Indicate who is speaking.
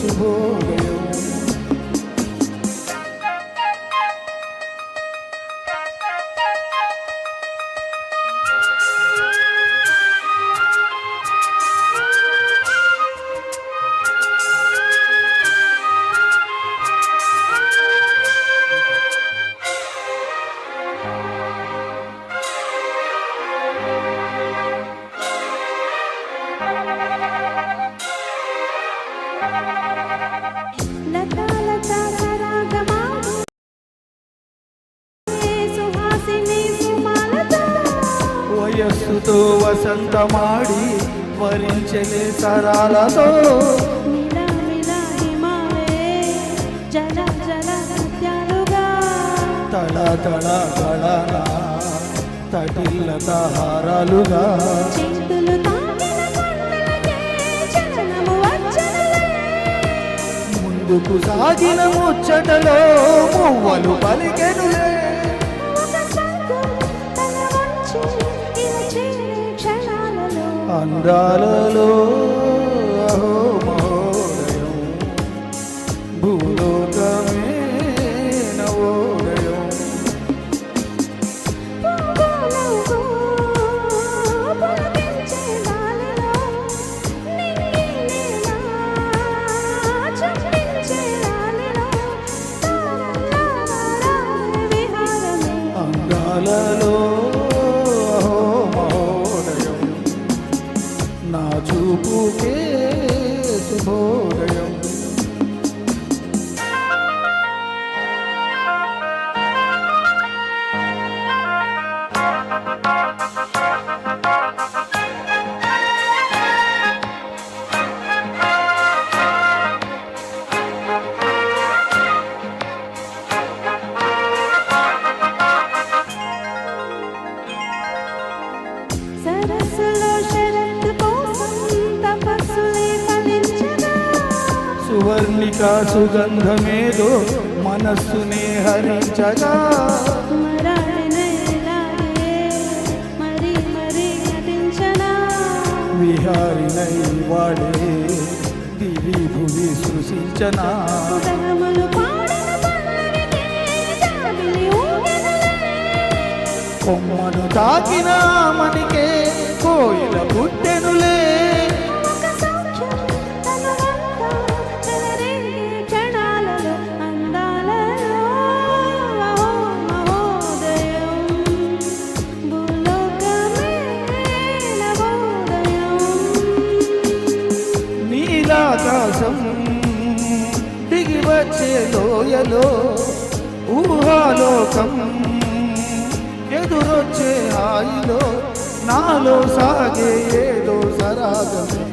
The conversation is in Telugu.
Speaker 1: Senhor,
Speaker 2: వయస్సుతో వసంతమాడి వరించలే సరాలతో తళ తళ హారాలుగా.
Speaker 1: చలనము వచ్చనలే.
Speaker 2: ముందుకు సాగిన ముచ్చటలో మువ్వలు పలికెనులే అందాలలో అహో మహోదయం భూలోకమే నవోదయం.
Speaker 1: పూవులకు बुके भोरयम्
Speaker 2: మల్లికా సుగంధమేదో మనస్సునే హరించగా. విహారినై వాడే దివి భువి సృశించనా. కొమ్మను తాకిన మనకే కోయిల పుట్టెనులే వచ్చే లోయలో ఊహాలోకం. ఎదురొచ్చే హాయిలో నాలో సాగే ఏదో సరాగమే